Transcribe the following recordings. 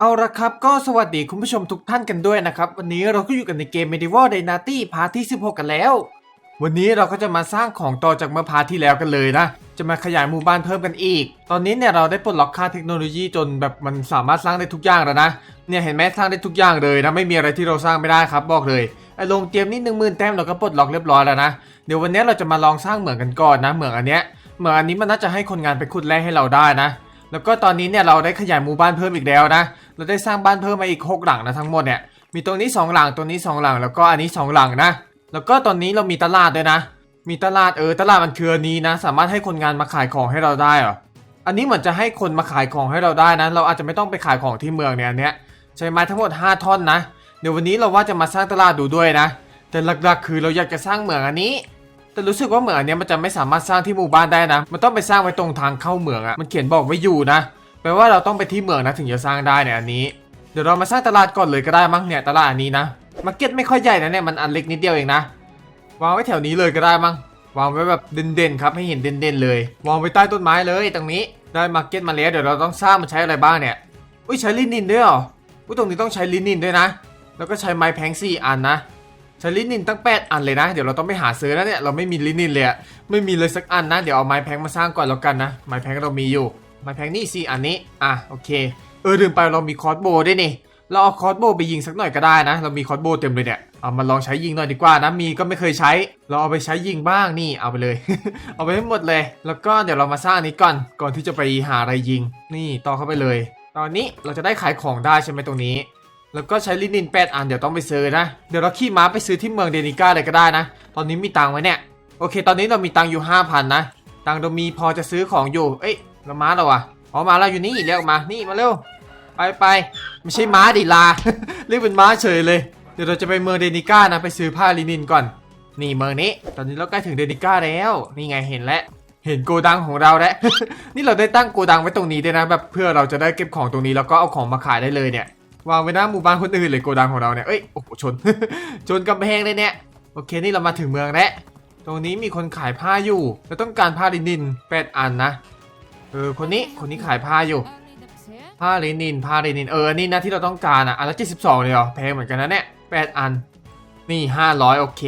เอาละครับก็สวัสดีคุณผู้ชมทุกท่านกันด้วยนะครับ วันนี้เราก็อยู่กันในเกม Medieval Dynasty พาร์ทที่ 16 กันแล้ว วันนี้เราก็จะมาสร้างของต่อจากเมื่อพาร์ทที่แล้วกันเลยนะ จะมาขยายหมู่บ้านเพิ่มกันอีก ตอนนี้เนี่ยเราได้ปลดล็อกค่าเทคโนโลยีจนแบบมันสามารถสร้างได้ทุกอย่างแล้วนะ เนี่ยเห็นไหมสร้างได้ทุกอย่างเลยนะไม่มีอะไรที่เราสร้างไม่ได้ครับบอกเลยไอ้ลงเตรียมนี่หนึ่งหมื่นแต้มเราก็ปลดล็อกเรียบร้อยแล้วนะ เดี๋ยววันนี้เราจะมาลองสร้างเหมืองกันก่อนนะเหมืองอันเนี้ยเหมืองอันนี้มันน่าจะให้คนงานไปขุดแร่ให้เราได้นะ แล้วก็ตอนนี้เนี่ยเราได้ขยายหมู่บ้านเพิ่มอีกแล้วนะ เราได้สร้างบ้านเพิ่มมาอีก6หลังนะทั้งหมดเนี่ย มีตรงนี้ 2 หลัง ตรงนี้ 2 หลัง แล้วก็อันนี้ 2 หลังนะ แล้วก็ตอนนี้เรามีตลาดด้วยนะ มีตลาดเออตลาดมันคืออันนี้นะ สามารถให้คนงานมาขายของให้เราได้เหรอ อันนี้เหมือนจะให้คนมาขายของให้เราได้นะ เราอาจจะไม่ต้องไปขายของที่เมืองเนี่ยอันเนี้ยใช้ไม้ทั้งหมด 5 ท่อนนะ เดี๋ยววันนี้เราว่าจะมาสร้างตลาดดูด้วยนะ แต่หลักๆ คือเราอยากจะสร้างเมืองอันนี้ แต่รู้สึกว่าเหมืองอันเนี้ยมันจะไม่สามารถสร้างที่หมู่บ้านได้นะ มันต้องไปสร้างไว้ตรงทางเข้าเหมืองอะมันเขียนบอกไว้อยู่นะ แปลว่าเราต้องไปที่เหมืองนะถึงจะสร้างได้เนี่ยอันนี้ เดี๋ยวเรามาสร้างตลาดก่อนเลยก็ได้มั้งเนี่ยตลาดอันนี้นะ มาร์เก็ตไม่ค่อยใหญ่นะเนี่ยมันอันเล็กนิดเดียวเองนะ วางไว้แถวนี้เลยก็ได้มั้ง วางไว้แบบเด่นๆครับให้เห็นเด่นๆเลย วางไว้ใต้ต้นไม้เลยตรงนี้ ได้มาร์เก็ตมาแล้วเดี๋ยวเราต้องสร้างมันใช้อะไรบ้างเนี่ย อุ้ยใช้ลินินด้วยเหรอ อุ้ยตรงนี้ต้องใช้ลินินด้วยนะ แล้วก็ใช้ไม้แพงสี่อันนะ ใช้ลินินตั้งแปดอันเลยนะ เดี๋ยวเราต้องไปหาซื้อนะเนี่ยเราไม่มีลินินเลยอะไม่มีเลยสักอันนะ เดี๋ยวเอาไม้แพงมาสร้างก่อนแล้วกันนะ ไม้แพงเรามีอยู่ ไม้แพงนี่สี่อันนี้ อะโอเค เออลืมไปเรามีคอร์สโบด้วยนี่ เราเอาคอร์สโบไปยิงสักหน่อยก็ได้นะ เรามีคอร์สโบเต็มเลยเนี่ย เอามาลองใช้ยิงหน่อยดีกว่านะ มีก็ไม่เคยใช้ เราเอาไปใช้ยิงบ้างนี่ เอาไปเลย เอาไปให้หมดเลย แล้วก็เดี๋ยวเรามาสร้างนี้ก่อน ก่อนที่จะไปหาอะไรยิง นี่ต่อเข้าไปเลย ตอนนี้เราจะได้ขายของได้ใช่ไหมตรงนี้ แล้วก็ใช้ลินินแปดอันเดี๋ยวต้องไปซื้อนะ เดี๋ยวเราขี่ม้าไปซื้อที่เมืองเดนิก้าเลยก็ได้นะ ตอนนี้มีตังไหมเนี่ย โอเค ตอนนี้เรามีตังอยู่ห้าพันนะ ตังเรามีพอจะซื้อของอยู่ เอ้ยแล้วม้าเราอะอ๋อมาแล้วอยู่นี่เรียกมา นี่มาเร็ว ไปไปไม่ใช่ม้าดิลา เรียกเป็นม้าเฉยเลย เดี๋ยวเราจะไปเมืองเดนิก้านะไปซื้อผ้าลินินก่อน นี่เมืองนี้ ตอนนี้เราใกล้ถึงเดนิก้าแล้ว นี่ไงเห็นแล้วเห็นโกดังของเราแล้ว นี่เราได้ตั้งโกดังไว้ตรงนี้ด้วยนะแบบเพื่อเราจะได้เก็บของตรงนี้แล้วก็เอาของมาขายได้เลยเนี่ย วางไว้หน้าหมู่บ้านคนอื่นเลยโกดังของเราเนี่ยเอ้ยโอ้โหชน ชนกำแพงเลยเนี่ยโอเคนี่เรามาถึงเมืองแล้วตรงนี้มีคนขายผ้าอยู่เราต้องการผ้าลินินแปดอันนะเออคนนี้คนนี้ขายผ้าอยู่ ผ้าลินินผ้าลินินเออนนี้นะที่เราต้องการอะอันละเจ็ดสิบสองเลยเหรอแพงเหมือนกันนะเนี่ยแปดอันนี่ห้าร้อยโอเค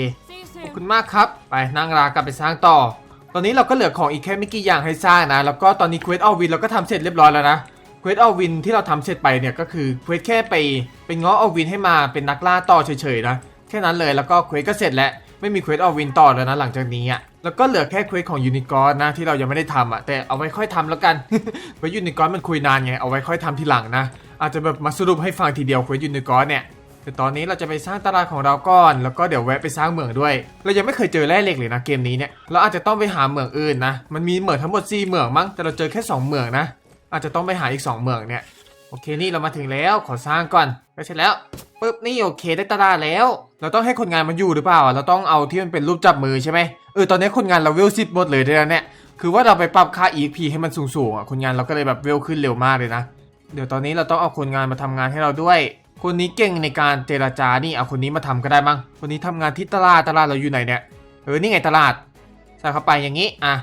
ขอบคุณมากครับไปนั่งรากลับไปสร้างต่อ ตอนนี้เราก็เหลือของอีกแค่ไม่กี่อย่างให้สร้างนะ แล้วก็ตอนนี้เควสออวินเราก็ทำเสร็จเรียบร้อยแล้วนะ ควสออวินที่เราทำเสร็จไปเนี่ยก็คือเควสแค่ไปไปง้ออวินให้มาเป็นนักล่าต่อเฉยๆนะแค่นั้นเลยแล้วก็เควสก็เสร็จแล้วไม่มีเควสออวินต่อแล้วนะหลังจากนี้อะแล้วก็เหลือแค่เควสของยูนิคอร์นนะที่เรายังไม่ได้ทำอะแต่เอาไว้ค่อยทำแล้วกันเควสยูนิคอร์นมันคุยนานไงเอาไว้ค่อยทำทีหลังนะอาจจะแบบมาสรุปให้ฟังทีเดียวเควสยูนิคอร์นเนี่ยแต่ตอนนี้เราจะไปสร้างตลาดของเราก่อน แล้วก็เดี๋ยวแวะไปสร้างเหมืองด้วย เรายังไม่เคยเจอแร่เหล็กเลยนะเกมนี้เนี่ยเราอาจจะต้องไปหาเหมืองอื่นนะมันมีเหมืองทั้งหมด4เหมืองมั้งแต่เราเจอแค่ 2 เหมืองนะ อาจจะต้องไปหาอีก 2 เมืองเนี่ย โอเคนี่เรามาถึงแล้วขอสร้างก่อนก็เสร็จแล้วปึ๊บนี่โอเคได้ตาดาแล้ว เราต้องให้คนงานมาอยู่หรือเปล่า เราต้องเอาที่มันเป็นรูปจับมือใช่ไหมเออตอนนี้คนงานเราเวลสิบหมดเลยด้วยนะเนี่ยคือว่าเราไปปรับค่า EP ให้มันสูงๆอะคนงานเราก็เลยแบบเวลขึ้นเร็วมากเลยนะ เดี๋ยวตอนนี้เราต้องเอาคนงานมาทำงานให้เราด้วย คนนี้เก่งในการเจรจานี่เอาคนนี้มาทำก็ได้มั้งคนนี้ทำงานที่ตลาดตลาดเราอยู่ไหนเนี่ยเออนี่ไงตลาดใส่เข้าไปอย่างนี้อะ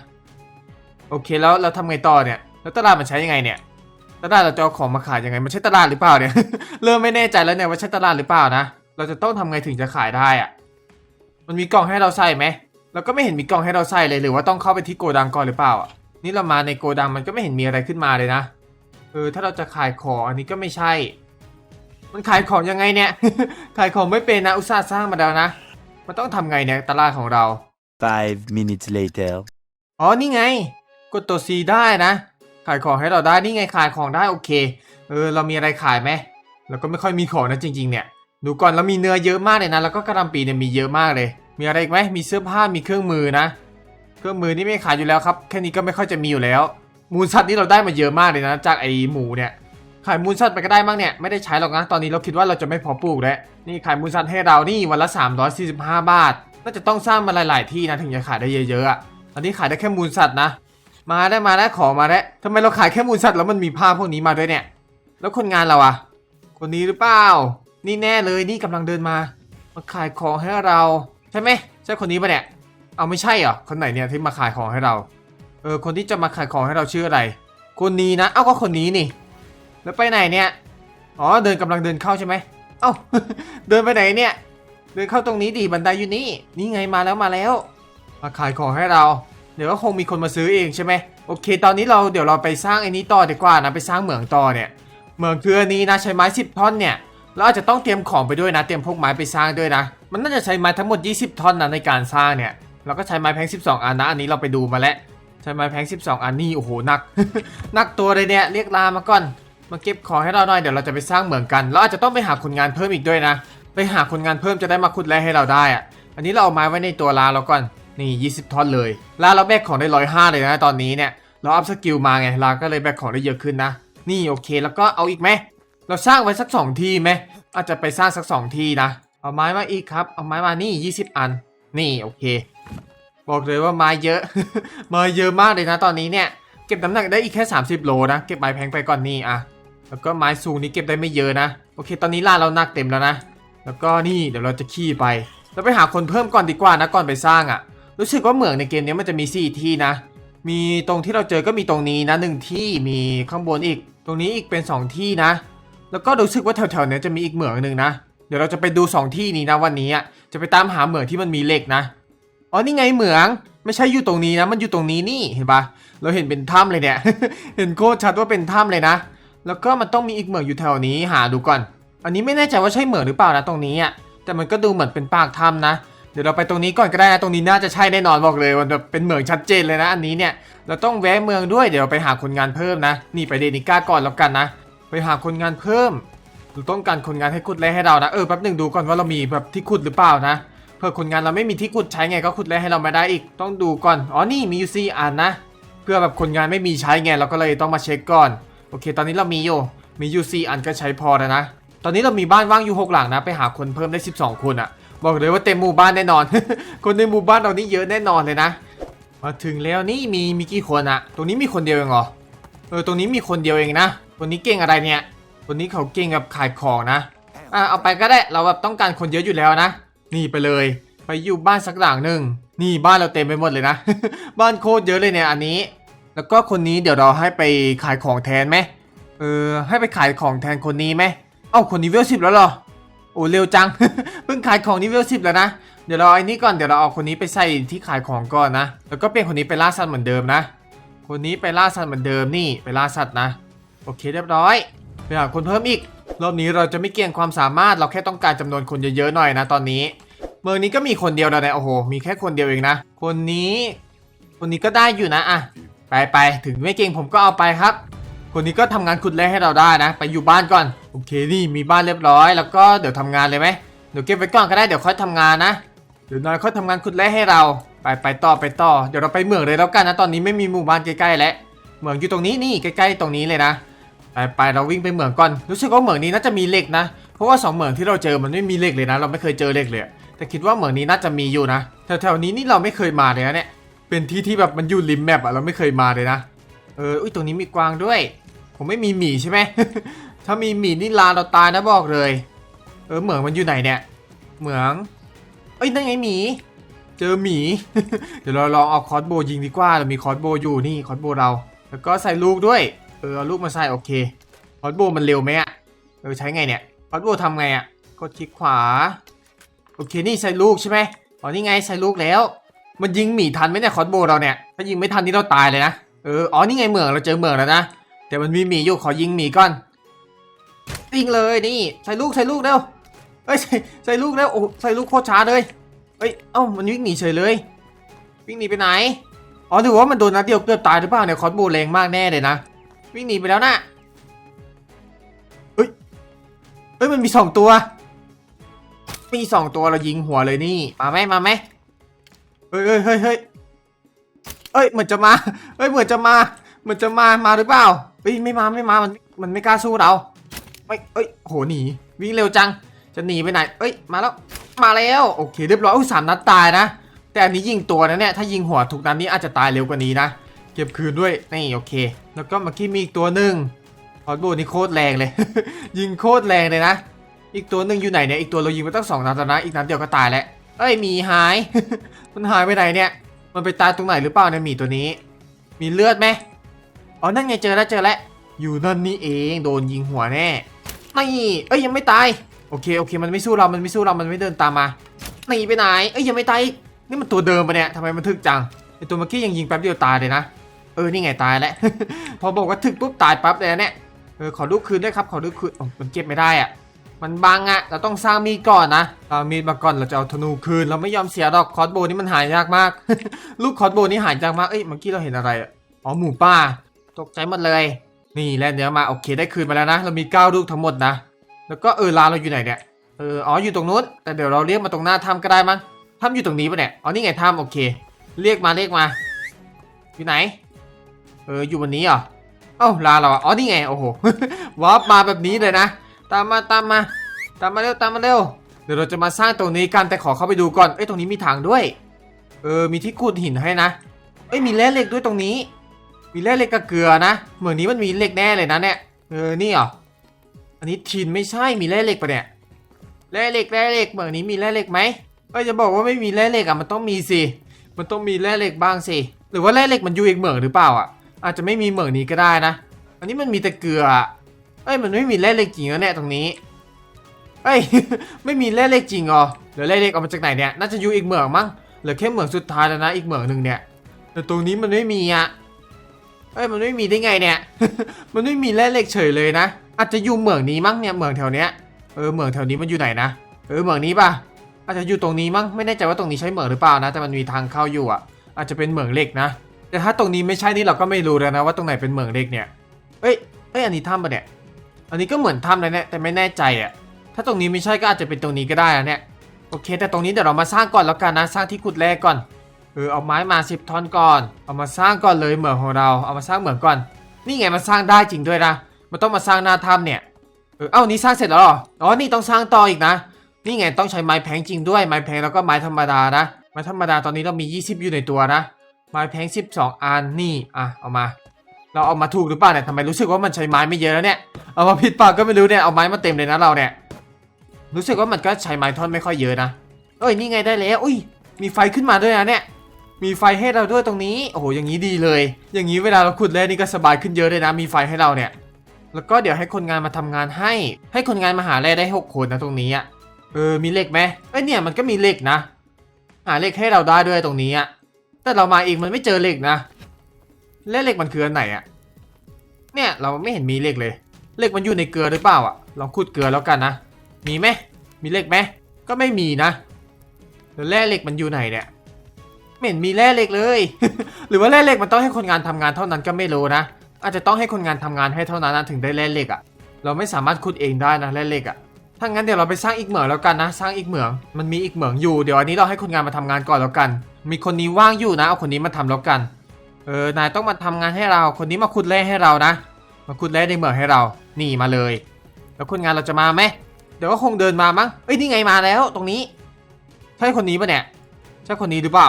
โอเคแล้วเราทำไงต่อเนี่ย แล้วตลาดมันใช้ยังไงเนี่ยตลาดเราจะเอาของมาขายยังไงมันใช่ตลาดหรือเปล่าเนี่ย เริ่มไม่แน่ใจแล้วเนี่ยว่าใช่ตลาดหรือเปล่านะ เราจะต้องทำไงถึงจะขายได้อะมันมีกล่องให้เราใส่ไหมเราก็ไม่เห็นมีกล่องให้เราใส่เลยหรือว่าต้องเข้าไปที่โกดังก่อนหรือเปล่าอะนี่เรามาในโกดังมันก็ไม่เห็นมีอะไรขึ้นมาเลยนะเออถ้าเราจะขายของอันนี้ก็ไม่ใช่ มันขายของยังไงเนี่ย ขายของไม่เป็นนะอุตส่าห์สร้างมาแล้วนะมันต้องทำไงเนี่ยตลาดของเรา Five minutes later. อ๋อนี่ไง กดตัว C ได้นะ ขายของให้เราได้นี่ไงขายของได้โอเค เออเรามีอะไรขายไหมเราก็ไม่ค่อยมีของนะจริง ๆ เนี่ยดูก่อนเรามีเนื้อเยอะมากเลยนะแล้วก็กระหลำปีเนี่ยมีเยอะมากเลย มีอะไรอีกไหมมีเสื้อผ้ามีเครื่องมือนะ เครื่องมือนี่ไม่ขายอยู่แล้วครับแค่นี้ก็ไม่ค่อยจะมีอยู่แล้ว มูลสัตว์นี่เราได้มาเยอะมากเลยนะ จากไอหมูเนี่ยขายมูลสัตว์ไปก็ได้มั้งเนี่ยไม่ได้ใช้หรอกนะตอนนี้เราคิดว่าเราจะไม่พอปลูกแล้วนี่ขายมูลสัตว์ให้เรานี่วันละ 345 บาทน่าจะต้องสร้างมาหลาย ๆ ที่นะถึงจะขายได้เยอะๆอะอันนี้ขายได้แค่มูลสัตว์นะ มาได้มาได้ของมาได้ทำไมเราขายแค่มูลสัตว์แล้วมันมีผ้าพวกนี้มาด้วยเนี่ย แล้วคนงานเราอะคนนี้หรือเปล่า นี่แน่เลยนี่กำลังเดินมา มาขายของให้เรา ใช่ไหมใช่คนนี้ปะเนี่ย เอาไม่ใช่เหรอ คนไหนเนี่ยที่มาขายของให้เรา เออคนที่จะมาขายของให้เราชื่ออะไร คนนี้นะ เอ้าก็คนนี้นี่ แล้วไปไหนเนี่ย อ๋อเดินกำลังเดินเข้าใช่ไหมเอ้าเดินไปไหนเนี่ย เดินเข้าตรงนี้ดีบันไดอยู่นี่ นี่ไงมาแล้วมาแล้ว มาขายของให้เรา เดี๋ยวก็คงมีคนมาซื้อเองใช่ไหมโอเค ตอนนี้เราเดี๋ยวเราไปสร้างไอ้นี้ต่อดีกว่านะไปสร้างเหมืองต่อเนี่ยเหมืองคืออันนี้นะใช้ไม้10ท่อนเนี่ยเราอาจจะต้องเตรียมของไปด้วยนะเตรียมพวกไม้ไปสร้างด้วยนะ มันน่าจะใช้ไม้ทั้งหมด 20 ท่อนนะในการสร้างเนี่ยเราก็ใช้ไม้แพง 12 อันนะอันนี้เราไปดูมาแล้วใช้ไม้แพง 12 อันนี่โอ้โหหนักหนักตัวเลยเนี่ยเรียกลามาก่อนมาเก็บของให้เราหน่อยเดี๋ยวเราจะไปสร้างเหมืองกันเราอาจจะต้องไปหาคนงานเพิ่มอีกด้วยนะ ไปหาคนงานเพิ่มจะได้มาขุดแร่ให้เราได้อะอันนี้เราเอาไม้ไว้ในตัวลาเราก่อน นี่ 20ท่อนเลยลาเราแบกของได้ร้อยห้าเลยนะตอนนี้เนี่ยเราอัพสกิลมาไงลาก็เลยแบกของได้เยอะขึ้นนะ นี่โอเคแล้วก็เอาอีกไหมเราสร้างไว้สักสองที่ไหมอาจจะไปสร้างสักสองที่นะเอาไม้มาอีกครับเอาไม้มานี่ 20 อัน นี่โอเค บอกเลยว่าไม้เยอะม้เยอะมากเลยนะตอนนี้เนี่ยเก็บน้ำหนักได้อีกแค่ 30 โลนะเก็บไม้แพงไปก่อนนี่อะแล้วก็ไม้สูงนี่เก็บได้ไม่เยอะนะโอเค ตอนนี้ลาเราหนักเต็มแล้วนะ แล้วก็นี่เดี๋ยวเราจะขี่ไปเราไปหาคนเพิ่มก่อนดีกว่านะก่อนไปสร้างอะ่ะ รู้สึกว่าเหมืองในเกมนี้มันจะมีสี่ที่นะ มีตรงที่เราเจอก็มีตรงนี้นะหนึ่งที่มีข้างบนอีก ตรงนี้อีกเป็นสองที่นะ แล้วก็รู้สึกว่าแถวๆนี้จะมีอีกเหมืองหนึ่งนะ เดี๋ยวเราจะไปดูสองที่นี้นะวันนี้อะจะไปตามหาเหมืองที่มันมีเหล็กนะ อ๋อนี่ไงเหมืองไม่ใช่อยู่ตรงนี้นะ มันอยู่ตรงนี้นี่เห็นปะเราเห็นเป็นถ้ำเลยเนี่ย เห็นโคตรชัดว่าเป็นถ้ำเลยนะ แล้วก็มันต้องมีอีกเหมืองอยู่แถวนี้หาดูก่อน อันนี้ไม่แน่ใจว่าใช่เหมืองหรือเปล่านะตรงนี้อะแต่มันก็ดูเหมือนเป็นปากถ้ำนะ เดี๋ยวเราไปตรงนี้ก่อนก็ได้นะตรงนี้น่าจะใช่แน่นอนบอกเลยมันแบบเป็นเหมืองชัดเจนเลยนะอันนี้เนี่ยเราต้องแวะเมืองด้วยเดี๋ยวเราไปหาคนงานเพิ่มนะ นี่ไปเดนิก้าก่อนแล้วกันนะ ไปหาคนงานเพิ่มเราต้องการคนงานให้ขุดแร่ให้เรานะเออแป๊บหนึ่งดูก่อนว่าเรามีแบบที่ขุดหรือเปล่านะเพื่อคนงานเราไม่มีที่ขุดใช้ไงก็ขุดแร่ให้เราไม่ได้อีก ต้องดูก่อนอ๋อนี่มีอยู่สี่อันนะ เพื่อแบบคนงานไม่มีใช้ไงเราก็เลยต้องมาเช็คก่อนโอเค ตอนนี้เรามีอยู่มีอยู่สี่อันก็ใช้พอแล้วนะ ตอนนี้เรามีบ้านว่างอยู่หกหลังนะ ไปหาคนเพิ่มได้ 12 คนอะ่ะ บอกเลยว่าเต็มหมู่บ้านแน่นอน คนในหมู่บ้านเรานี่เยอะแน่นอนเลยนะ มาถึงแล้วนี่มีมีกี่คนอะตรงนี้มีคนเดียวเองเหรอ เออตรงนี้มีคนเดียวเองนะ คนนี้เก่งอะไรเนี่ย คนนี้เขาเก่งกับขายของนะ อะเอาไปก็ได้ เราแบบต้องการคนเยอะอยู่แล้วนะ นี่ไปเลย ไปอยู่บ้านสักหลังหนึ่ง นี่บ้านเราเต็มไปหมดเลยนะ บ้านโคตรเยอะเลยเนี่ยอันนี้ แล้วก็คนนี้เดี๋ยวเราให้ไปขายของแทนไหมเออให้ไปขายของแทนคนนี้ไหมเอ้าคนนี้เวลสิบแล้วเหรอ โอ้เร็วจัง เพิ่งขายของนี่เวลสิบแล้วนะ เดี๋ยวเราไอ้นี้ก่อน เดี๋ยวเราเอาคนนี้ไปใส่ที่ขายของก่อนนะ แล้วก็เปลี่ยนคนนี้ไปล่าสัตว์เหมือนเดิมนะ คนนี้ไปล่าสัตว์เหมือนเดิมนี่ไปล่าสัตว์นะ โอเคเรียบร้อยไปหาคนเพิ่มอีก รอบนี้เราจะไม่เกี่ยงความสามารถ เราแค่ต้องการจำนวนคนเยอะๆหน่อยนะตอนนี้ เมืองนี้ก็มีคนเดียวแล้วนะโอ้โห มีแค่คนเดียวเองนะ คนนี้ คนนี้ก็ได้อยู่นะอะไปไปถึงไม่เก่งผมก็เอาไปครับ คนนี้ก็ทำงานขุดแร่ให้เราได้นะ ไปอยู่บ้านก่อน โอเคนี่มีบ้านเรียบร้อย แล้วก็เดี๋ยวทำงานเลยไหมเดี๋ยวเก็บไว้ก่อนก็ได้เดี๋ยวค่อยทำงานนะ เดี๋ยวนายค่อยทำงานขุดแร่ให้เรา ไปไปต่อไปต่อ เดี๋ยวเราไปเหมืองเลยแล้วกันนะตอนนี้ไม่มีหมู่บ้านใกล้ๆแล้วเหมืองอยู่ตรงนี้นี่ใกล้ๆตรงนี้เลยนะ ไปไปเราวิ่งไปเหมืองก่อน รู้สึกว่าเหมืองนี้น่าจะมีเหล็กนะ เพราะว่าสองเหมืองที่เราเจอมันไม่มีเหล็กเลยนะ เราไม่เคยเจอเหล็กเลย แต่คิดว่าเหมืองนี้น่าจะมีอยู่นะ แถวๆนี้นี่เราไม่เคยมาเลยนะเนี่ย เป็นที่ที่แบบมันอยู่ริมแมปอะเราไม่เคยมาเลยนะ เออ อุ้ยตรงนี้มีกวางด้วย ผมไม่มีหมีใช่ไหม ถ้ามีหมีนี่ลาเราตายนะบอกเลย เออเหมืองมันอยู่ไหนเนี่ย เหมือง เอ้ยนั่นไงหมี เจอหมี เดี๋ยวเราลองเอาคอร์สโบยิงดีกว่า เรามีคอร์สโบอยู่นี่คอร์สโบเรา แล้วก็ใส่ลูกด้วย เออเอาลูกมาใส่โอเค คอร์สโบมันเร็วไหมอะเออใช้ไงเนี่ย คอร์สโบทำไงอะกดคลิกขวา โอเคนี่ใส่ลูกใช่ไหมอ๋อนี่ไงใส่ลูกแล้ว มันยิงหมีทันไหมเนี่ยคอร์สโบเราเนี่ย ถ้ายิงไม่ทันนี่เราตายเลยนะ เออ อ๋อนี่ไงเหมืองเราเจอเหมืองแล้วนะ แต่มันมีหมีอยู่ขอยิงหมีก่อนยิงเลยนี่ใส่ลูกใส่ลูกเร็วเอ้ยใส่ใส่ลูกแล้วโอ้ใส่ลูกโคตรช้าเลยเอ้ยเอ้ามันวิ่งหนีเฉยเลย วิ่งหนีไปไหนอ๋อถือว่ามันโดนนัดเดียวเกือบตายหรือเปล่าเนี่ยคอสโบแรงมากแน่เลยนะวิ่งหนีไปแล้วนะเฮ้ยเฮ้ยมันมีสองตัว มีสองตัวเรายิงหัวเลยนี่มาไหมมาไหมเฮ้ยเฮ้ยเฮ้ยเฮ้ยเอ้ยเหมือนจะมาเฮ้ยเหมือนจะมาเหมือนจะมามาหรือเปล่า เฮ้ยไม่มาไม่มามันมันไม่กล้าสู้เราไม่เอ้ยโหหนีวิ่งเร็วจังจะหนีไปไหน เอ้ยมาแล้วมาแล้วโอเค เรียบร้อยอุ้ยสามนัดตายนะ แต่อันนี้ยิงตัวนะเนี่ยถ้ายิงหัวถูกนัดนี้อาจจะตายเร็วกว่านี้นะเก็บคืนด้วยนี่โอเค แล้วก็เมื่อกี้มีอีกตัวหนึ่งฮอตบูนี่โคตรแรงเลย ยิงโคตรแรงเลยนะ อีกตัวหนึ่งอยู่ไหนเนี่ยอีกตัวเรายิงไปตั้งสองนัดแล้วนะอีกนัดเดียวก็ตายแล้วเอ้ยมีหาย มันหายไปไหนเนี่ย มันไปตายตรงไหนหรือเปล่าเนี่ยมีตัวนี้ มีเลือดไหม อ๋อนั่นไงเจอแล้วเจอแล้วอยู่นั่นนี่เองโดนยิงหัวแน่นี่เอ้ยยังไม่ตายโอเคโอเค มันไม่สู้เรา มันไม่สู้เรา มันไม่เดินตามมาหนีไปไหนเอ้ยยังไม่ตายนี่มันตัวเดิมปะเนี่ยทำไมมันถึกจังไอตัวเมื่อกี้ยังยิงแป๊บเดียวตายเลยนะเออนี่ไงตายแล้วพอบอกว่าถึกปุ๊บตายปั๊บเลยเนี่ยเออขอลูกคืนด้วยครับขอลูกคืนอ๋อมันเก็บไม่ได้อะมันบังอะเราต้องสร้างมีดก่อนนะเรามีดมาก่อนเราจะเอาธนูคืนเราไม่ยอมเสียดอกคอสโบนี่มันหายากมาก ลูกคอสโบนี่หายากมากเอ้ยเมื่อกี้เราเห็นอะไรอะอ๋อหมูป่า ตกใจหมดเลย นี่แล้วเนื้อมาโอเคได้คืนมาแล้วนะ เรามีเก้าลูกทั้งหมดนะ แล้วก็เออร้านเราอยู่ไหนเนี่ย เอออ๋ออยู่ตรงนู้น แต่เดี๋ยวเราเรียกมาตรงหน้าถ้ำก็ได้มั้งถ้ำอยู่ตรงนี้ปะเนี่ย อ๋อนี่ไงถ้ำโอเค เรียกมาเรียกมา อยู่ไหน เอออยู่บนนี้เหรอ เอ้าลาเราอ๋อนี่ไงโอ้โหวาร์ปมาแบบนี้เลยนะ ตามมาตามมาตามมาเร็วตามมาเร็ว เดี๋ยวเราจะมาสร้างตรงนี้กันแต่ขอเข้าไปดูก่อน เอ้ยตรงนี้มีทางด้วย เออมีที่ขุดหินให้นะ เอ้ยมีแร่เหล็กด้วยตรงนี้ มีแร่เหล็กกับเกลือนะ เหมือนนี้มันมีเหล็กแน่เลยนะเนี่ย เออ นี่เหรอ อันนี้ทินไม่ใช่ มีแร่เหล็กปะเนี่ยแร่เหล็กแร่เหล็กเหมืองนี้มีแร่เหล็กไหมเอ้ยจะบอกว่าไม่มีแร่เหล็กอะ มันต้องมีสิ มันต้องมีแร่เหล็กบ้างสิ หรือว่าแร่เหล็กมันอยู่อีกเหมืองหรือเปล่าอะ อาจจะไม่มีเหมืองนี้ก็ได้นะ อันนี้มันมีแต่เกลือเอ้ย มันไม่มีแร่เหล็กจริงแล้วเนี่ยตรงนี้ เอ้ย ไม่มีแร่เหล็กจริงเหรอเหลือแร่เหล็กเอามาจากไหนเนี่ย น่าจะอยู่อีกเหมืองมั้ง เหลือแค่เหมืองสุดท้ายแล้วนะ อีกเหมืองหนึ่งเนี่ย แต่ตรงนี้มันไม่มีอะ เอ้ยมันไม่มีได้ไงเนี่ย มันไม่มีแร่เหล็กเฉยเลยนะ อาจจะอยู่เหมืองนี้มั้งเนี่ยเหมืองแถวเนี้ย เออเหมืองแถวนี้มันอยู่ไหนนะ เออเหมืองนี้ป่ะ อาจจะอยู่ตรงนี้มั้ง ไม่แน่ใจว่าตรงนี้ใช้เหมืองหรือเปล่านะ แต่มันมีทางเข้าอยู่อะ อาจจะเป็นเหมืองเหล็กนะ แต่ถ้าตรงนี้ไม่ใช่นี่เราก็ไม่รู้แล้วนะว่าตรงไหนเป็นเหมืองเหล็กเนี่ย เอ้ย เอ้ยอันนี้ถ้ำปะเนี่ย อันนี้ก็เหมือนถ้ำเลยเนี่ยแต่ไม่แน่ใจอะ ถ้าตรงนี้ไม่ใช่ก็อาจจะเป็นตรงนี้ก็ได้อะเนี่ย โอเค แต่ตรงนี้เดี๋ยวเรามาสร้างก่อนแล้วกันนะ สร้างที่ขุดแรกก่อน เออเอาไม้มาสิบท่อนก่อน เอามาสร้างก่อนเลยเหมืองของเรา เอามาสร้างเหมืองก่อน นี่ไงมันสร้างได้จริงด้วยนะ มันต้องมาสร้างหน้าถ้ำเนี่ย เออ เอ้านี่สร้างเสร็จแล้วหรอ อ๋อ นี่ต้องสร้างต่ออีกนะ นี่ไงต้องใช้ไม้แพงจริงด้วย ไม้แพงแล้วก็ไม้ธรรมดานะ ไม้ธรรมดาตอนนี้เรามี 20 อยู่ในตัวนะ ไม้แพง 12 อัน นี่ อะ เอามา เราเอามาถูกหรือเปล่าเนี่ยทำไมรู้สึกว่ามันใช้ไม้ไม่เยอะแล้วเนี่ย เอามาผิดปล่าก็ไม่รู้เนี่ย เอาไม้มาเต็มเลยนะเราเนี่ย รู้สึกว่ามันก็ใช้ไม้ท่อนไม่ค่อยเยอะนะ เอ้ย นี่ไงได้แล้ว อุ้ย มีไฟขึ้นมาด้วยนะเนี่ย มีไฟให้เราด้วยตรงนี้ โอ้โห อย่างนี้ดีเลย อย่างนี้เวลาเราขุดแร่นี่ก็สบายขึ้นเยอะเลยนะ มีไฟให้เราเนี่ย แล้วก็เดี๋ยวให้คนงานมาทำงานให้ ให้คนงานมาหาแร่ได้หกคนนะตรงนี้อะ เออ มีเหล็กไหมเอ้ยเนี่ยมันก็มีเหล็กนะ หาเหล็กให้เราได้ด้วยตรงนี้อะ แต่เรามาเองมันไม่เจอเหล็กนะแร่เหล็กมันคืออันไหนอะ เนี่ยเราไม่เห็นมีเหล็กเลย เหล็กมันอยู่ในเกลือหรือเปล่าอะ ลองขุดเกลือแล้วกันนะ มีไหมมีเหล็กไหมก็ไม่มีนะแล้วแร่เหล็กมันอยู่ไหนเนี่ย เหม็นมีแร่เหล็กเลย หรือว่าแร่เหล็กมันต้องให้คนงานทำงานเท่านั้นก็ไม่รู้นะ อาจจะต้องให้คนงานทำงานให้เท่านั้นนะถึงได้แร่เหล็กอะ่ะ เราไม่สามารถขุดเองได้นะแร่เหล็กอะ่ะถ้างั้นเดี๋ยวเราไปสร้างอีกเหมืองแล้วกันนะ สร้างอีกเหมือง มันมีอีกเหมืองอยู่ เดี๋ยวอันนี้เราให้คนงานมาทำงานก่อนแล้วกัน มีคนนี้ว่างอยู่นะ เอาคนนี้มาทำแล้วกัน เออ นายต้องมาทำงานให้เรา คนนี้มาขุดแร่ให้เรานะ มาขุดแร่ในเหมืองให้เรา นี่มาเลย แล้วคนงานเราจะมาไหมเดี๋ยวก็คงเดินมามั้ง เอ้ย นี่ไงมาแล้ว ตรงนี้ ใช่คนนี้ปะเนี่ย ใช่คนนี้หรือเปล่า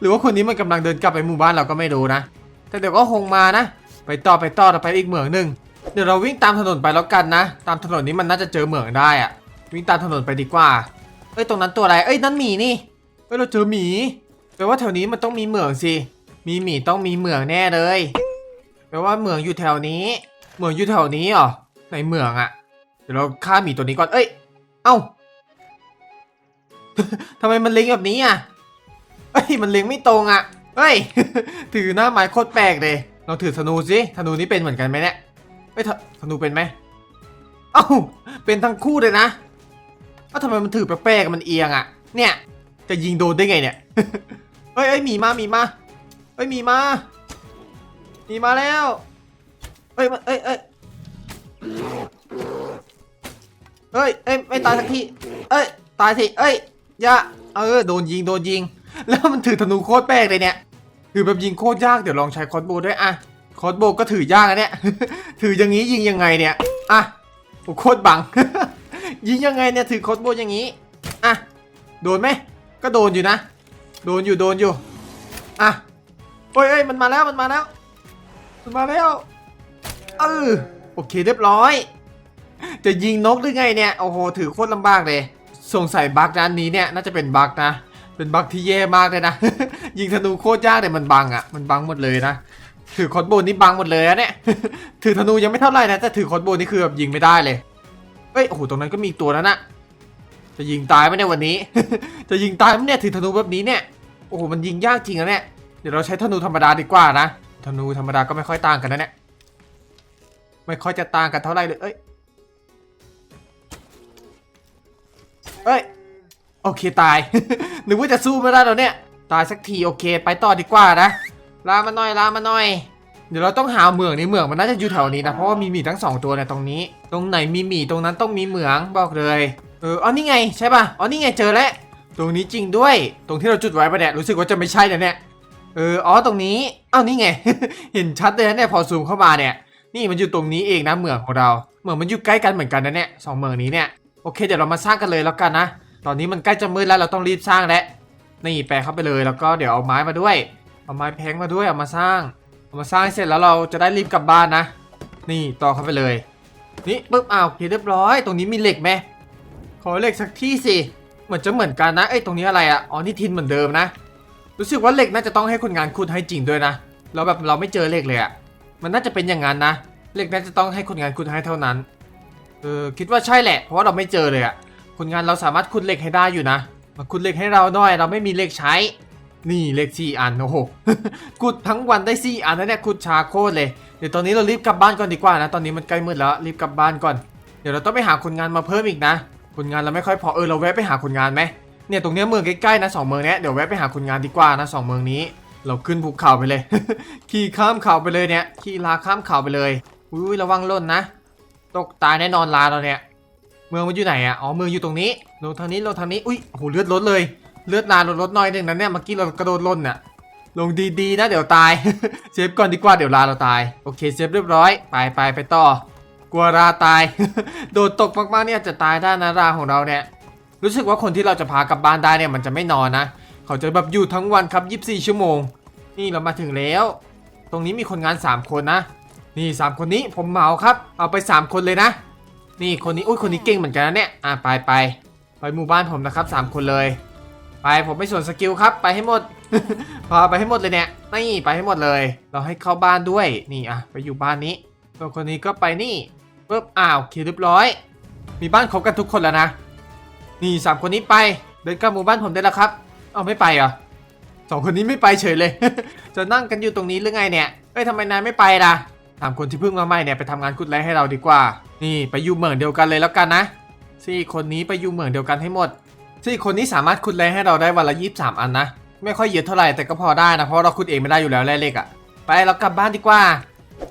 หรือว่าคนนี้มันกำลังเดินกลับไปหมู่บ้านเราก็ไม่รู้นะ แต่เดี๋ยวก็คงมานะ ไปต่อไปต่อเราไปอีกเหมืองหนึ่งเดี๋ยวเราวิ่งตามถนนไปแล้วกันนะ ตามถนนนี้มันน่าจะเจอเหมืองได้อะวิ่งตามถนนไปดีกว่า เอ้ยตรงนั้นตัวอะไร เอ้ยนั่นหมีนี่เอ้ยเราเจอหมี แปลว่าแถวนี้มันต้องมีเหมืองสิ มีหมีต้องมีเหมืองแน่เลย แปลว่าเหมืองอยู่แถวนี้ เหมืองอยู่แถวนี้เหรอในเหมืองอะเดี๋ยวเราฆ่าหมีตัวนี้ก่อน เอ้ย เอ้าทำไมมันเล็งแบบนี้อะ เอ้ยมันเล็งไม่ตรงอะเฮ้ย ถือหน้าไม้โคตรแปลกเลยลองถือธนูสิธนูนี้เป็นเหมือนกันไหมเนี่ยเอ้ยธธนูเป็นไหมเอ้าเป็นทั้งคู่เลยนะเอ้าทำไมมันถือแปลกๆมันเอียงอะ เนี่ย จะยิงโดนได้ไงเนี่ยเอ้ยเอ้ยหมีมาหมีมาเอ้ยหมีมาหมีมาแล้วเอ้ยเอ้ยเอ้ยเอ้ยเอ้ยไม่ตายสักทีเอ้ยตายสิเอ้ยอย่าเออโดนยิงโดนยิง แล้วมันถือธนูโคตรแปลกเลยเนี่ยถือแบบยิงโคตรยากเดี๋ยวลองใช้คอร์สโบด้วยอะคอร์สโบก็ถือยากอะเนี่ย ถืออย่างนี้ยิงยังไงเนี่ยอะโอ้โคตรบัง ยิงยังไงเนี่ยถือคอร์สโบอย่างนี้อะโดนไหมก็โดนอยู่นะ โดนอยู่โดนอยู่อะโอ้ยเอ้ยมันมาแล้วมันมาแล้วมันมาแล้วเออโอเคเรียบร้อย จะยิงนกหรือไงเนี่ยโอ้โหถือโคตรลำบากเลย สงสัยบั๊กด้านนี้เนี่ยน่าจะเป็นบั๊กนะ เป็นบั๊กที่แย่มากเลยนะ ยิงธนูโคตรยากเลยมันบังอะ มันบังหมดเลยนะ ถือคอร์สโบนี่บังหมดเลยอะเนี่ย ถือธนูยังไม่เท่าไหร่นะ แต่ถือคอร์สโบนี่คือแบบยิงไม่ได้เลยเอ้ย โอ้โห ตรงนั้นก็มีตัวนั้นะ จะยิงตายไหมเนี่ยวันนี้ จะยิงตายไหมเนี่ยถือธนูแบบนี้เนี่ย โอ้โห มันยิงยากจริงอะเนี่ย เดี๋ยวเราใช้ธนูธรรมดาดีกว่านะ ธนูธรรมดาก็ไม่ค่อยต่างกันนะเนี่ย ไม่ค่อยจะต่างกันเท่าไหร่เลย เอ้ย เอ้ย โอเคตายหนึกว่าจะสู้ไม่ได้แล้วเนี่ย ตายสักทีโอเค ไปต่อดีกว่านะ ลามาหน่อยลามาหน่อย เดี๋ยวเราต้องหาเหมืองในเหมืองมันน่าจะอยู่แถวนี้นะ เพราะว่ามีหมีทั้งสองตัวเนี่ยตรงนี้ ตรงไหนมีหมีตรงนั้นต้องมีเหมืองบอกเลย เอออ๋อนี่ไงใช่ป่ะ อ๋อนี่ไงเจอแล้ว ตรงนี้จริงด้วย ตรงที่เราจุดไว้ปะเนี่ยรู้สึกว่าจะไม่ใช่นะเนี่ย เออ อ๋อตรงนี้อ้าวนี่ไง เห็นชัดเลยนะเนี่ยพอซูมเข้ามาเนี่ย นี่มันอยู่ตรงนี้เองนะเหมืองของเรา เหมืองมันอยู่ใกล้กันเหมือนกันนะเนี่ยสองเหมืองนี้เนี่ย โอเคเดี๋ยวเรามาสร้างกันเลยแล้วกันนะ ตอนนี้มันใกล้จะมืดแล้วเราต้องรีบสร้างแล้วนี่แปลเข้าไปเลยแล้วก็เดี๋ยวเอาไม้มาด้วย เอาไม้แพงมาด้วยเอามาสร้าง เอามาสร้างให้เสร็จแล้วเราจะได้รีบกลับบ้านนะ นี่ต่อเข้าไปเลย นี่ปุ๊บอ้าวเคเรียบร้อย ตรงนี้มีเหล็กไหมขอเหล็กสักที่สิเหมือนจะเหมือนกันนะไอ้ตรงนี้อะไรอะอ๋อนี่ทินเหมือนเดิมนะ รู้สึกว่าเหล็กน่าจะต้องให้คนงานขุดให้จริงด้วยนะเราแบบเราไม่เจอเหล็กเลยอะมันน่าจะเป็นอย่างนั้นนะเหล็กน่าจะต้องให้คนงานขุดให้เท่านั้นเออคิดว่าใช่แหละ เพราะว่าเราไม่เจอเลยอะ คนงานเราสามารถขุดเหล็กให้ได้อยู่นะมาขุดเหล็กให้เราหน่อย เราไม่มีเหล็กใช้ นี่เหล็กสี่อันโอ้โหขุดทั้งวันได้สี่อันนะเนี่ยขุดชาโคตรเลยเดี๋ยวตอนนี้เรารีบกลับบ้านก่อนดีกว่านะ ตอนนี้มันใกล้มืดแล้วรีบกลับบ้านก่อน เดี๋ยวเราต้องไปหาคนงานมาเพิ่มอีกนะ คนงานเราไม่ค่อยพอเออเราแวะไปหาคนงานไหมเนี่ยตรงเนี้ยเมืองใกล้ๆนะสองเมืองเนี้ยเดี๋ยวแวะไปหาคนงานดีกว่านะสองเมืองนี้ เราขึ้นภูเขาไปเลย ขี่ข้ามเขาไปเลยเนี่ยขี่ลาข้ามเขาไปเลยอุ้ยระวังล่นนะ ตกตายแน่นอนลาเราเนี่ย มืองมันอยู่ไหนอะอ๋อเมืองอยู่ตรงนี้ลงทางนี้ลงทางนี้อุ้ยโหเลือดลดเลย เลือดลาลดลดน่อยหนึ่งนะเนี่ยเมื่อกี้เรากระโดดล่นน่ะลงดีๆนะเดี๋ยวตายเซฟก่อนดีกว่าเดี๋ยวลาเราตายโอเคเซฟเรียบร้อยไปไปไปต่อกลัวราตาย โดดตกมากๆเนี่ยจะตายได้นะราของเราเนี่ยรู้สึกว่าคนที่เราจะพากลับบ้านได้เนี่ยมันจะไม่นอนนะ เขาจะแบบอยู่ทั้งวันครับ 24 ชั่วโมง นี่เรามาถึงแล้ว ตรงนี้มีคนงาน 3 คนนะ นี่ 3 คนนี้ผมเหมาครับ เอาไป 3 คนเลยนะ นี่คนนี้อุ้ยคนนี้เก่งเหมือนกันนะเนี่ยอะไปไปไปหมู่บ้านผมนะครับสามคนเลย ไปผมไม่สนสกิลครับ ไปให้หมดพาไปให้หมดเลยเนี่ยนี่ไปให้หมดเลย เราให้เข้าบ้านด้วยนี่อะไปอยู่บ้านนี้ตัวคนนี้ก็ไปนี่ปุ๊บอ้าวโอเคเรียบร้อย มีบ้านครบกันทุกคนแล้วนะนี่สามคนนี้ไปเดินกลับหมู่บ้านผมได้แล้วครับเอาไม่ไปเหรอสองคนนี้ไม่ไปเฉยเลย จะนั่งกันอยู่ตรงนี้หรือไงเนี่ยเอ้ยทำไมนายไม่ไปล่ะ ถามคนที่เพิ่งมาใหม่เนี่ยไปทำงานกุดไลให้เราดีกว่า นี่ไปอยู่เหมืองเดียวกันเลยแล้วกันนะสี่คนนี้ไปอยู่เหมืองเดียวกันให้หมดสี่คนนี้สามารถขุดแร่ให้เราได้วันละยี่สิบสามอันนะไม่ค่อยเยอะเท่าไหร่แต่ก็พอได้นะเพราะเราขุดเองไม่ได้อยู่แล้วแร่เล็กอะไปเรากลับบ้านดีกว่า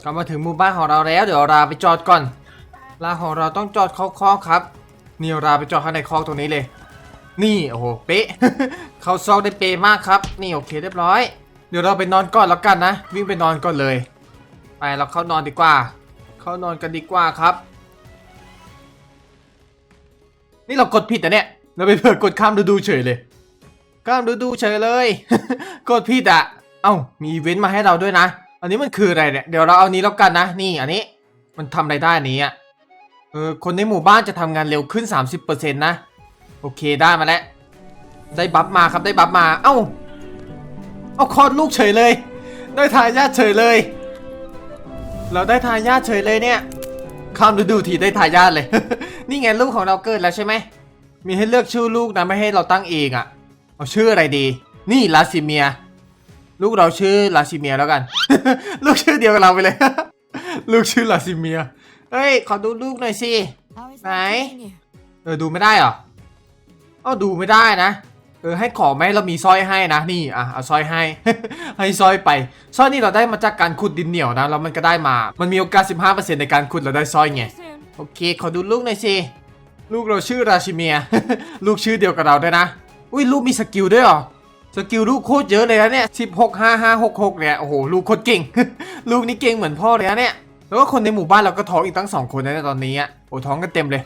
กลับมาถึงหมู่บ้านของเราแล้ว เดี๋ยวราไปจอดก่อนลาของเราต้องจอดเขาคอกครับนี่ราไปจอดข้างในคอกตรงนี้เลย นี่โอ้โหเป๊ะ เขาซอกได้เป๊ะมากครับ นี่โอเคเรียบร้อย เดี๋ยวเราไปนอนก่อนแล้วกันนะ วิ่งไปนอนก่อนเลย ไปเราเข้านอนดีกว่า เข้านอนกันดีกว่าครับ นี่เรากดผิดนะเนี่ยเราไปเปิดกดข้ามฤดูเฉยเลยข้ามฤดูเฉยเลย กดผิดอะ เอ้ามีอีเวนต์มาให้เราด้วยนะ อันนี้มันคืออะไรเนี่ยเดี๋ยวเราเอานี้แล้วกันนะ นี่อันนี้มันทำอะไรได้อันนี้อะเออคนในหมู่บ้านจะทำงานเร็วขึ้น 30%นะ โอเคได้มาแล้วได้บัฟมาครับได้บัฟมา เอ้า เอาคลอดลูกเฉยเลย ได้ทายาทเฉยเลย เราได้ทายาทเฉยเลยเนี่ย ข้ามฤดูทีได้ทายาทเลย นี่ไงลูกของเราเกิดแล้วใช่ไหม มีให้เลือกชื่อลูกนะไม่ให้เราตั้งเองอะ่ะ เอาชื่ออะไรดี นี่ลาซิเมีย ลูกเราชื่อลาซิเมียแล้วกัน ลูกชื่อเดียวกับเราไปเลย ลูกชื่อลาซิเมีย เฮ้ย ขอดูลูกหน่อยสิ How is Này. that treating you? เออดูไม่ได้เหรออ้าดูไม่ได้นะ เออให้ขอไหมเรามีสร้อยให้นะนี่อะเอาสร้อยให้ ให้สร้อยไปสร้อยนี่เราได้มาจากการขุดดินเหนียวนะแล้วมันก็ได้มา มันมีโอกาส 15%ในการขุดเราได้สร้อยไงโอเค ขอดูลูกหน่อยสิลูกเราชื่อราชิเมีย ลูกชื่อเดียวกับเราด้วยนะ อุ้ยลูกมีสกิลด้วยหรอสกิลลูกโคตรเยอะเลยนะเนี่ยสิบหกห้าห้าหกหกเนี่ยโอ้โหลูกโคตรเก่ง ลูกนี่เก่งเหมือนพ่อเลยนะเนี่ย แล้วก็คนในหมู่บ้านเราก็ท้องอีกตั้งสองคนนะเนี่ยตอนนี้อะโอ้ท้องกันเต็มเลย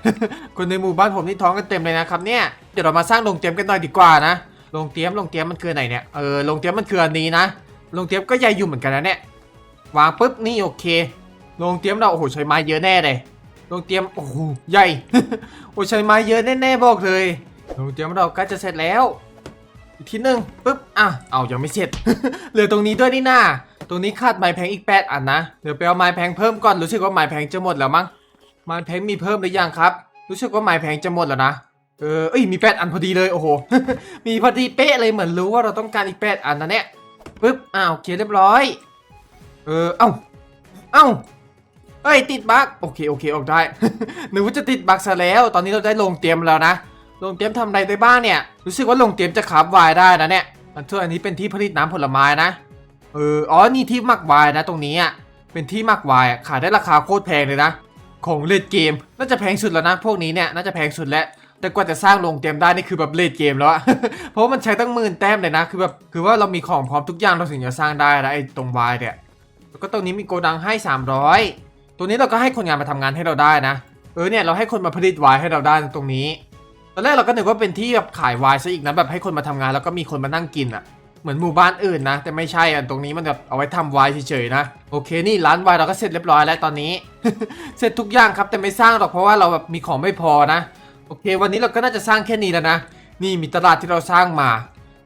คนในหมู่บ้านผมนี่ท้องกันเต็มเลยนะครับเนี่ยเดี๋ยวเรามาสร้างโรงเตรียมกันหน่อยดีกว่านะโรงเตรียมโรงเตรียมมันคือไหนเนี่ยเออโรงเตรียมมันคืออันนี้นะโรงเตรียมก็ใหญ่อยู่เหมือนกันนะเนี่ยวางปุ๊บนี่โอเคโรงเตรียมเราโอ้โหใช้ไม้เยอะแน่เลยโรงเตรียมโอ้โหใหญ่โอ้ใช้ไม้เยอะแน่ๆบอกเลยโรงเตรียมเรากล้จะเสร็จแล้ว อีกทีหนึ่งปุ๊บอะเอายังไม่เสร็จ เหลือตรงนี้ด้วยนี่นาตรงนี้คาดไม้แพงอีกแปดอันนะเดี๋ยวไปเอาไม้แพงเพิ่มก่อนรู้สึกว่าไม้แพงจะหมดแล้วมั้งไม้แพงมีเพิ่มหรือยังครับ รู้สึกว่าไม้แพงจะหมดแล้วนะเออเอ้ยมีแปดอันพอดีเลยโอ้โหมีพอดีเป๊ะเลยเหมือนรู้ว่าเราต้องการอีกแปดอันนะเนี่ยปึ๊บอ้าวโอเคเรียบร้อย เออเอ้าเอ้าเอ้ยติดบั๊กโอเคโอเคออกได้หนึกว่าจะติดบั๊กซะแล้ว ตอนนี้เราได้ลงเตรียมแล้วนะ ลงเตรียมทำอะไรได้บ้างเนี่ย รู้สึกว่าลงเตรียมจะขับวายได้นะเนี่ยอันเทออันนี้เป็นที่ผลิตน้ำผลไม้นะ เออ อ๋อ นี่ที่หมักวายนะตรงนี้อะ เป็นที่หมักวายอะขายได้ราคาโคตรแพงเลยนะ ของเลดเกม น่าจะแพงสุดแล้วนะ พวกนี้เนี่ยน่าจะแพงสุดแล้ว แต่กว่าจะสร้างโรงเตรียมได้นี่คือแบบเลดเกมแล้วอะเพราะว่ามันใช้ตั้งหมื่นแต้มเลยนะ คือแบบ คือว่าเรามีของพร้อมทุกอย่างเราถึงจะสร้างได้นะไอ้ตรงวายเนี่ย แล้วก็ตรงนี้มีโกดังให้ 300 ตัวนี้เราก็ให้คนงานมาทำงานให้เราได้นะ เออเนี่ยเราให้คนมาผลิตวน์ให้เราได้ตรงนี้ ตอนแรกเราก็นึกว่าเป็นที่แบบขายวน์ซะอีกนะแบบให้คนมาทำงานแล้วก็มีคนมานั่งกินอะเหมือนหมู่บ้านอื่นนะ แต่ไม่ใช่อะตรงนี้มันแบบเอาไว้ทำวน์เฉยๆนะ โอเคนี่ร้านวน์เราก็เสร็จเรียบร้อยแล้วตอนนี้ เสร็จทุกอย่างครับแต่ไม่สร้างหรอกเพราะว่าเราแบบมีของไม่พอนะ โอเค วันนี้เราก็น่าจะสร้างแค่นี้แล้วนะ นี่มีตลาดที่เราสร้างมา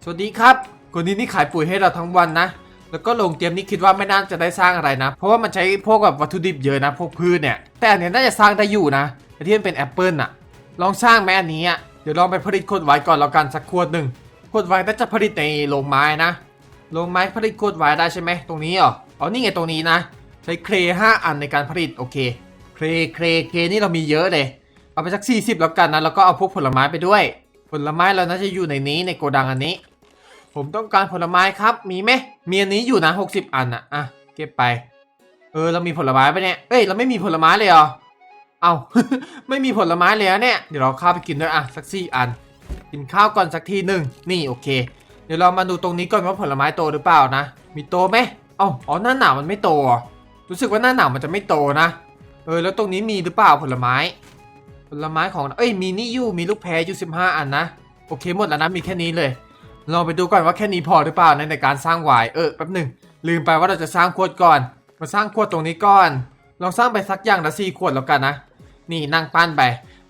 สวัสดีครับ คนนี้นี่ขายปุ๋ยให้เราทั้งวันนะ แล้วก็โรงเตรียมนี่คิดว่าไม่น่าจะได้สร้างอะไรนะ เพราะว่ามันใช้พวกแบบวัตถุดิบเยอะนะ พวกพืชเนี่ย แต่อันนี้น่าจะสร้างได้อยู่นะที่มันเป็นแอปเปิลอะ ลองสร้างไหมอันนี้อะเดี๋ยวลองไปผลิตขวดไวน์ก่อนแล้วกันสักขวดหนึ่งขวดไวน์น่าจะผลิตในโรงไม้นะโรงไม้ผลิตขวดไวน์ได้ใช่ไหมตรงนี้เหรออ๋อนี่ไงตรงนี้นะ ใช้เครห้าอันในการผลิตโอเคเครเครเครนี่เรามีเยอะเลยเอาไปสัก 40 แล้วกันนะแล้วก็เอาพวกผลไม้ไปด้วย ผลไม้เราน่าจะอยู่ในนี้ในโกดังอันนี้ ผมต้องการผลไม้ครับมีไหมมีอันนี้อยู่นะ 60 อันอะอะเก็บไป เออเรามีผลไม้ไปเนี่ยเอ้ยเราไม่มีผลไม้เลยเหรอ เอาไม่มีผลไม้เลยอะเนี่ย เดี๋ยวเราข้าวไปกินด้วยอะสักสี่อัน กินข้าวก่อนสักทีหนึ่งนี่โอเค เดี๋ยวเรามาดูตรงนี้ก่อนว่าผลไม้โตหรือเปล่านะ มีโตไหมเอ้าอ๋อหน้าหนาวมันไม่โตอะรู้สึกว่าหน้าหนาวมันจะไม่โตนะ เออแล้วตรงนี้มีหรือเปล่าผลไม้ ผลไม้ของเอ้ยมีนี่อยู่มีลูกแพรอยู่15อันนะโอเคหมดแล้วนะมีแค่นี้เลยเราไปดูก่อนว่าแค่นี้พอหรือเปล่าในในการสร้างวายเออแป๊บหนึ่งลืมไปว่าเราจะสร้างขวดก่อน มาสร้างขวดตรงนี้ก่อน ลองสร้างไปสักอย่างละสี่ขวดแล้วกันนะ นี่นั่งปั้นไป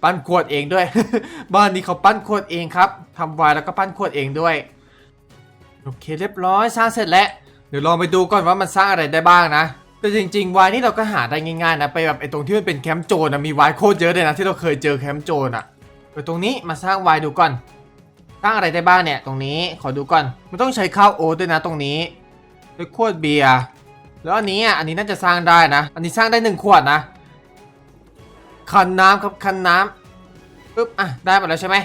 ปั้นขวดเองด้วย บ้านนี้เขาปั้นขวดเองครับทำวน์แล้วก็ปั้นขวดเองด้วย โอเคเรียบร้อยสร้างเสร็จแล้ว เดี๋ยวลองไปดูก่อนว่ามันสร้างอะไรได้บ้างนะแต่จริงๆวน์นี่เราก็หาได้ง่ายๆนะไปแบบไอ้ตรงที่มันเป็นแคมป์โจรนะมีวน์โคตรเยอะเลยนะที่เราเคยเจอแคมป์โจรอะไปตรงนี้มาสร้างวน์ดูก่อนสร้างอะไรได้บ้างเนี่ยตรงนี้ขอดูก่อนมันต้องใช้ข้าวโอ๊ตด้วยนะตรงนี้ด้วยขวดเบียร์แล้วอันนี้อะอันนี้น่าจะสร้างได้นะ อันนี้สร้างได้หนึ่งขวดนะ คันน้ำครับคันน้ำปึ๊บอะได้หมดแล้วใช่ไหม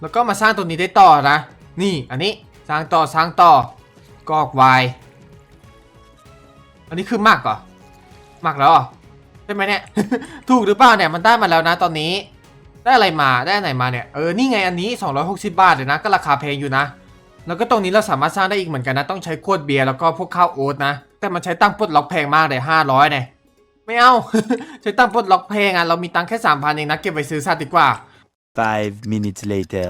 แล้วก็มาสร้างตัวนี้ได้ต่อนะ นี่อันนี้สร้างต่อสร้างต่อกอกไวายอันนี้คือหมักเหรอหมักแล้วใช่ไหมเนี่ย ถูกหรือเปล่าเนี่ยมันได้มาแล้วนะตอนนี้ ได้อะไรมาได้ไหนมาเนี่ยเออนี่ไงอันนี้ 260 บาทเลยนะก็ราคาแพงอยู่นะ แล้วก็ตรงนี้เราสามารถสร้างได้อีกเหมือนกันนะต้องใช้ขวดเบียร์แล้วก็พวกข้าวโอ๊ตนะ แต่มันใช้ตั้งค์ปลดล็อกแพงมากเลย500เนี่ย ไม่เอา ใช้ตังค์ปลดล็อกแพงอะ เรามีตังค์แค่3,000เองนะ เก็บไว้ซื้อสัตว์ดีกว่า Five minutes later.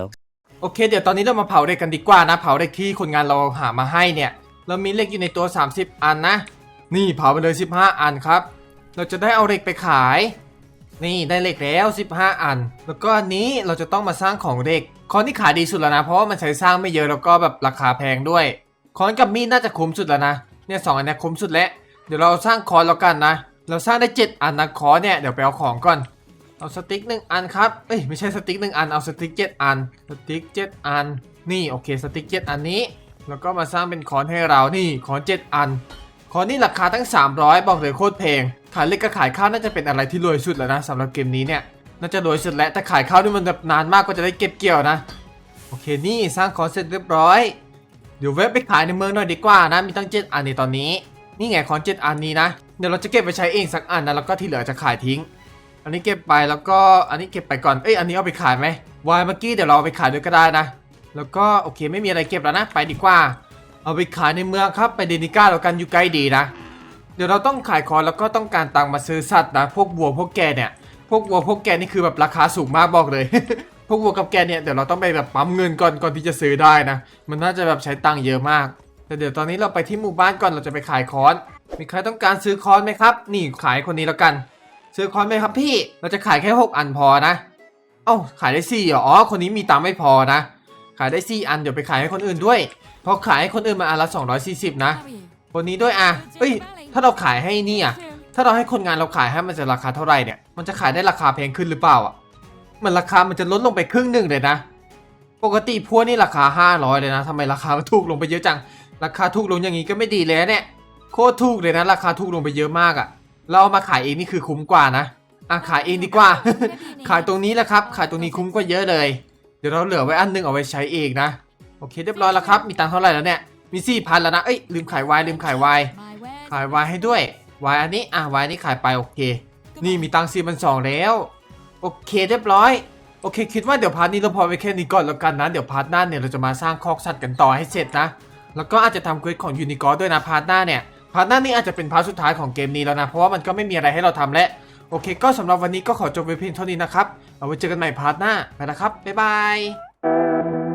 โอเค เดี๋ยวตอนนี้เรามาเผาเหล็กกันดีกว่านะ เผาเหล็กที่คนงานเราหามาให้เนี่ย เรามีเหล็กอยู่ในตัว 30 อันนะ นี่เผาไปเลย 15 อันครับ เราจะได้เอาเหล็กไปขาย นี่ได้เหล็กแล้ว 15 อัน แล้วก็อันนี้เราจะต้องมาสร้างของเหล็กคอนที่ขายดีสุดแล้วนะ เพราะว่ามันใช้สร้างไม่เยอะแล้วก็แบบราคาแพงด้วยคอนกับมีดน่าจะคุ้มสุดแล้วนะ เนี่ยสองอันเนี้ยคุ้มสุดแล้ว เดี๋ยวเราสร้างคอนแล้วกันนะ เราสร้างได้7อันนะคอเนี่ยเดี๋ยวไปเอาของก่อน เอาสติ๊กหนึ่งอันครับเอ้ยไม่ใช่สติ๊กหนึ่งอันเอาสติ๊กเจ็ดอันสติ๊กเจ็ดอันนี่โอเคสติ๊กเจ็ดอันนี้ แล้วก็มาสร้างเป็นคอนให้เรานี่คอนเจ็ดอันคอนนี่ราคาตั้ง 300 บอกเลยโคตรแพงขายเล็กกับขายข้าวน่าจะเป็นอะไรที่รวยสุดแล้วนะสำหรับเกมนี้เนี่ยน่าจะรวยสุดแล้วแต่ขายข้าวนี่มันแบบนานมากกว่าจะได้เก็บเกี่ยวนะโอเคนี่สร้างคอนเสร็จเรียบร้อยเดี๋ยวเว็บไปขายในเมืองหน่อยดีกว่านะมีตั้งเจ็ดอันในตอนนี้ นี่ไงคอนเจ็ดอันนี้นะ เดี๋ยวเราจะเก็บไปใช้เองสักอันนะแล้วก็ที่เหลือจะขายทิ้ง อันนี้เก็บไปแล้วก็อันนี้เก็บไปก่อนเอ้ยอันนี้เอาไปขายไหมวายเมื่อกี้เดี๋ยวเราเอาไปขายด้วยก็ได้นะ แล้วก็โอเคไม่มีอะไรเก็บแล้วนะ ไปดีกว่า เอาไปขายในเมืองครับไปเดนิก้าแล้วกันอยู่ใกล้ดีนะ เดี๋ยวเราต้องขายคอนแล้วก็ต้องการตังมาซื้อสัตว์นะ พวกวัวพวกแกเนี่ย พวกวัวพวกแกนี่คือแบบราคาสูงมากบอกเลยพวกวัวกับแกเนี่ยเดี๋ยวเราต้องไปแบบปั๊มเงินก่อนก่อนที่จะซื้อได้นะ มันน่าจะแบบใช้ตังค์เยอะมาก แต่เดี๋ยวตอนนี้เราไปที่หมู่บ้านก่อนเราจะไปขายคอน มีใครต้องการซื้อคอนไหมครับ นี่ขายคนนี้แล้วกัน ซื้อคอนไหมครับพี่ เราจะขายแค่ 6 อันพอนะ เอ้าขายได้4เหรอ อ๋อ คนนี้มีตังไม่พอนะ ขายได้4อันเดี๋ยวไปขายให้คนอื่นด้วย พอขายให้คนอื่นมาอันละ240 นะ คนนี้ด้วยอะเอ้ย ถ้าเราขายให้นี่อะ ถ้าเราให้คนงานเราขายให้มันจะราคาเท่าไหร่เนี่ย มันจะขายได้ราคาแพงขึ้นหรือเปล่าอะ มันราคามันจะลดลงไปครึ่งหนึ่งเลยนะ ปกติพวกนี่ราคา 500เลยนะทำไมราคามันถูกลงไปเยอะจัง ราคาถูกลงอย่างนี้ก็ไม่ดีเลยนะเนี่ย โคตรถูกเลยนะ ราคาถูกลงไปเยอะมากอะ่ะ เราเอามาขายเองนี่คือคุ้มกว่านะ อะขายเองดีกว่า ขายตรงนี้แหละครับ ขายตรงนี้คุ้มกว่าเยอะเลย เดี๋ยวเราเหลือไว้อันหนึงเอาไว้ใช้เองนะ โอเคเรียบร้อยแล้วครับ มีตังค์เท่าไหร่แล้วเนี่ย มีสี่พันแล้วนะ เอ้ยลืมขายวายลืมขายวาย ขายวายให้ด้วย วายอันนี้ อะวายนี้ขายไปโอเค นี่มีตังค์สี่พันสองแล้ว โอเคเรียบร้อยโอเคคิดว่าเดี๋ยวพาร์ทนี้เราพอไว้แค่นี้ก่อนแล้วกันนะ เดี๋ยวพาร์ทหน้าเนี่ยเราจะมาสร้างคอกสัตว์กันต่อให้เสร็จนะ แล้วก็อาจจะทำเควสของยูนิคอร์ด้วยนะพาร์ทหน้าเนี่ย พาร์ทหน้านี่อาจจะเป็นพาร์ทสุดท้ายของเกมนี้แล้วนะ เพราะว่ามันก็ไม่มีอะไรให้เราทำแล้วโอเค ก็สำหรับวันนี้ก็ขอจบไปเพียงเท่านี้นะครับ เอาไว้เจอกันใหม่พาร์ทหน้าไปนะครับบ๊ายบาย